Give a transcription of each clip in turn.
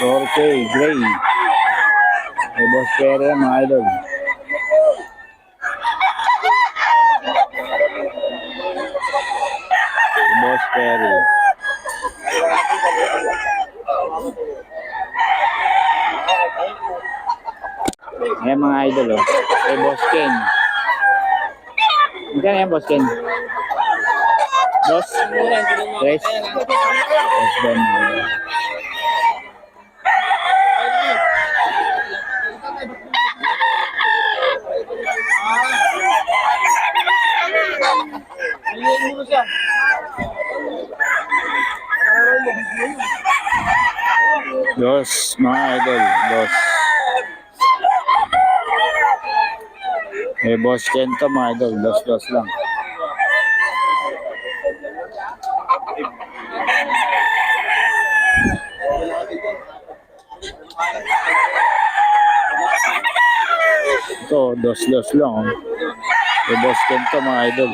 4K, gray. May boss pera yan, mga idol. Boss Perry. Ayan mga idol oh. Kay Boss Ken. Magkano yan Boss Ken? Boss? Tres? Boss Ben. Dos, mga idol. Dos. Eh, Boss Ken to mga idol. Dos, dos lang. Ito, dos, dos lang. Oh. Eh, Boss Ken to mga idol.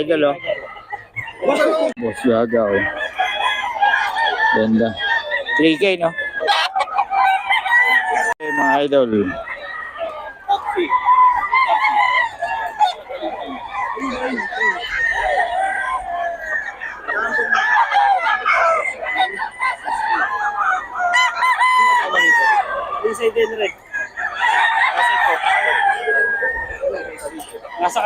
Idol, oh. Boss Gaga, oh. Ganda. 3K, no? Okay, mga idol. Sa din rin. Nasa ito. Nasa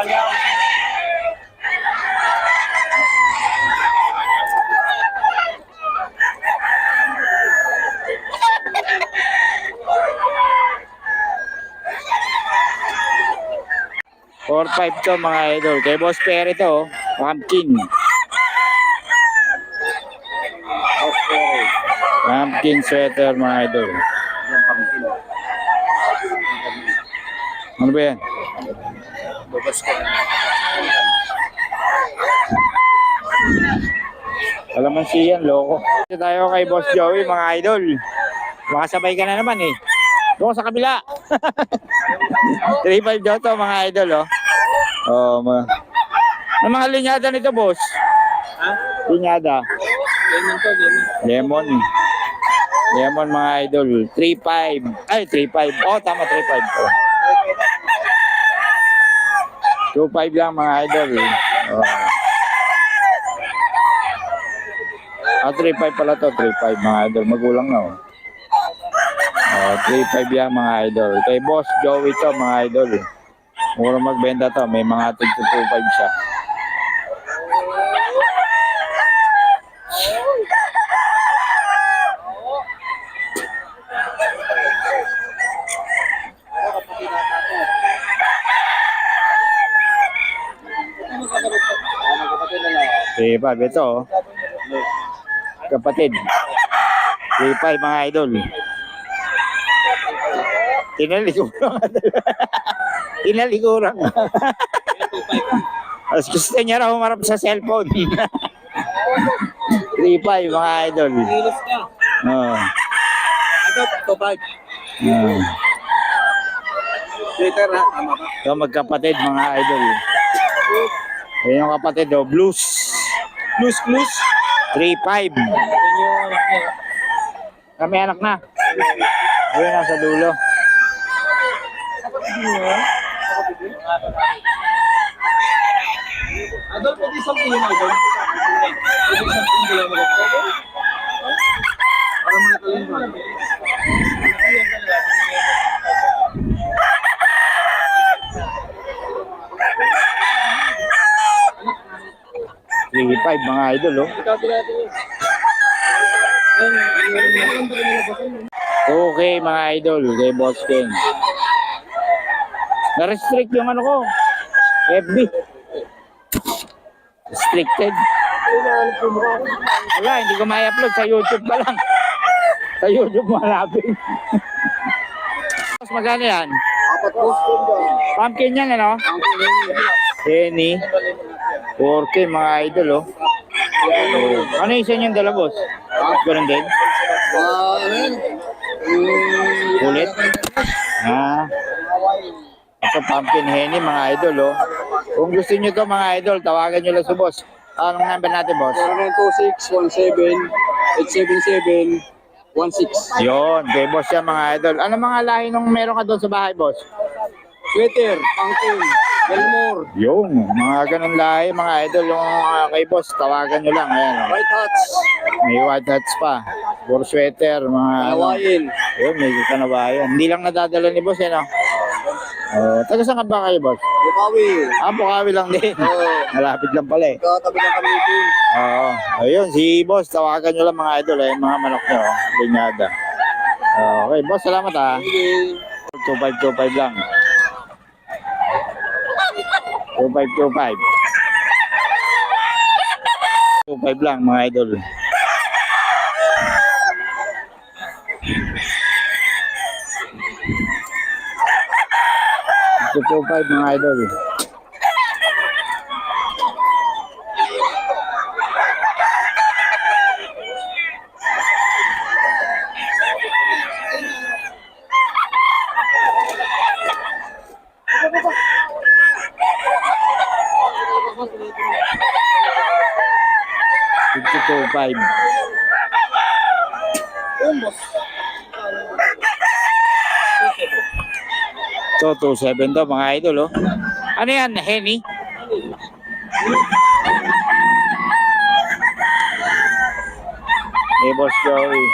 Four five to mga idol. Kay Boss Perry to, oh. Pumpkin. Pumpkin sweater mga idol. Ano ba yan? Babas ko. Kalamansi yan, loko. Dito tayo kay Boss Joey, mga idol. Makasabay ka na naman eh. Doon sa kabila. 3-5 daw to, mga idol, oh. Oh, ma. Ang mga linyada nito, boss? Ha? Linyada. Lemon to, lemon. Lemon. Lemon, mga idol. 3-5. Ay, 3-5. Oh, tama, 3-5 to. 2-5 lang, mga idol. Oh. Ah, 3-5 pala to. 3-5, mga idol. Magulang na, oh. Oh, 3-5 yan, mga idol. Kay Boss Joey to, mga idol. Mura magbenta to. May mga tig 2-5 siya. Eh, Bob, ito, oh. Kapatid. 3-5, mga idol. Tinalikuran. Tinalikuran. As gusto niya raw humarap sa cellphone. 3-5, mga idol. Ilos ka. Oh. Ito, tubag. Oh. Twitter ha, tama ba? Ito magkapatid, mga idol. Ayan yung kapatid, oh. Blues. Plus, plus. 3-5. Yan yung anak niya. Kami anak na. Ayun, nasa dulo. Adol, pwede isang kilo na adol. Pwede isang kilo na adol. Para mga kalimban. Three five mga idol, oh. Okay, mga idol, kay Boss King. Na-restrict yung ano ko. FB. Restricted. Wala, hindi ko ma-upload sa YouTube pa lang. Sa YouTube malapit. Mas magkano yan? Apat dyan. Pumpkin yan, ano? Penny. 4K, mga idol, oh. Oh. Ano isa niyang dala, boss? Ganun din? Ah, ano yun? Mm, Ulit? Ah. Ito, pumpkin henny, mga idol, oh. Kung gusto nyo to mga idol, tawagan nyo lang si boss. Anong number natin, boss? 0926-177-16. Yon, kay boss yan mga idol. Ano mga lahi nung meron ka doon sa bahay, boss? Sweater, Pangkin, Belmore, Yung, mga ganun lahi, mga idol. Yung ah, kay boss, tawagan nyo lang. Ayan, oh. White Hats, may white hats pa. Puro sweater, mga ano. Hawaiian. Yun, may kanabayan. Hindi lang nadadala ni boss, yan, oh. Oh, taga saan ka ba kayo, boss? Bukawi. Ah, Bukawi lang din. Oo. Malapit lang pala eh. Katabi ng kami din. Oo. Ayun, si boss, tawagan nyo lang mga idol, eh, mga manok nyo, oh. linyada. Okay, boss, salamat ah. Hindi. 2525 lang. 2525. 25 lang mga idol. Ito 25 mga idol. Ito 25. Yun, Ito 27 to mga idol oh. Ano yan, Henny? Eh, boss Joey.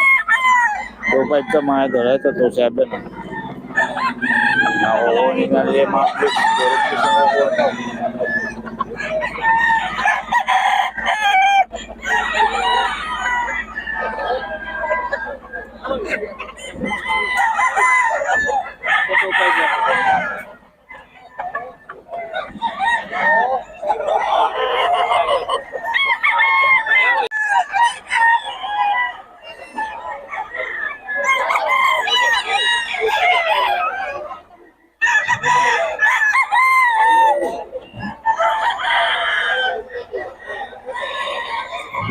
25 to mga idol. Ito 27. Nakukunin na yung mga clips. Puro clips ang kukunin.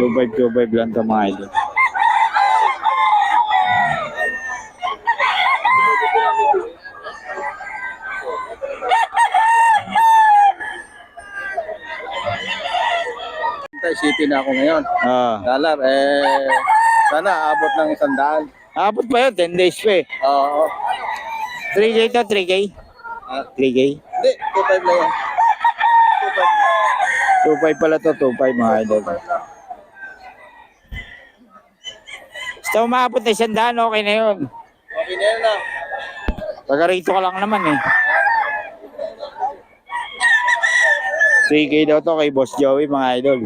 Two five, two five lang to mga idol. City na ako ngayon. Ah. Dollar, eh, sana abot ng isang daan. Abot pa yun, 10 days pa eh. Oo. 3K to, 3K? Ah, 3K? Hindi, 2.5 na yan. 2.5. 2.5 pala to, 2.5 mga idol. Basta umabot na isang daan, okay na yun. Okay na yan na. Taga rito ka lang naman eh. 3K daw to kay Boss Joey mga idol.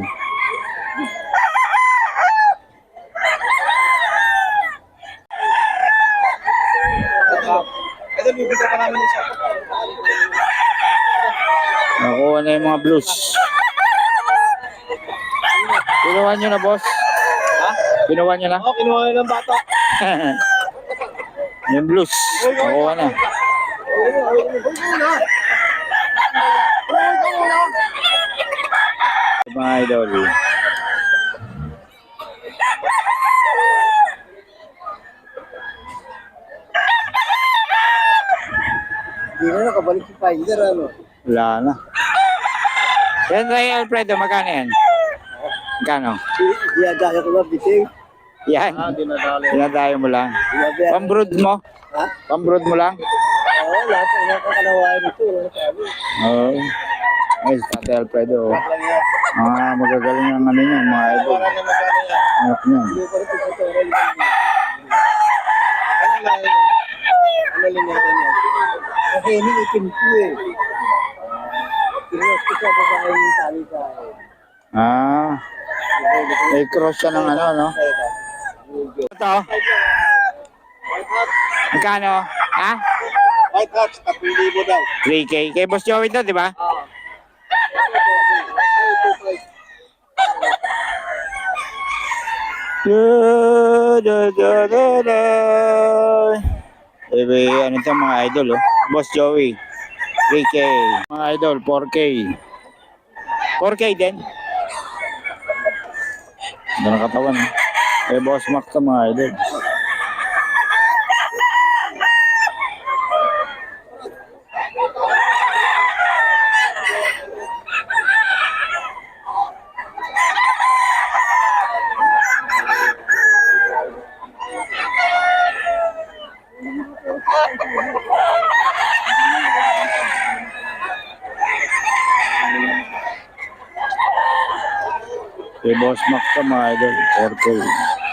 Nakuha na yung mga blues. Kinuha nyo na, boss? Kinuha nyo na? Oo, kinuha na ng bata. yung blues. Nakuha na. Mga idol. Hindi na nakabalik si Spider, ano? Wala na. Yan kay Alfredo, magkano yan? Magkano? Diyadaya ko lang, biting. Yan. Ah, dinadali. Tinatayo mo lang. Diyadaya. Pambrood mo? Ha? Pambrood mo lang? Oo, lahat ng nakakalawain ito. Wala sabi. Oo. Ay, si Tate Alfredo. oh. Mga magagaling ang ano niya, mga idol. Anak niya. Hindi ito ito. Ano lang? Ano natin yan? Kasi ini itim ko eh. Kinos ko sa babae ng tali sa. Ah, may cross siya ng ano, no? Ito, Hot. magkano? Ha? White Hot, 3,000 daw. 3K. Kay Boss Joey to, di ba? Ah. Da, da, da. Eh, ano to mga idol, oh. Boss Joey. 3K. Mga idol, 4K. 4K din. Ganda ng katawan, oh. Eh, Boss Mac to mga idol. Kay Boss Max to mga idol. 4K.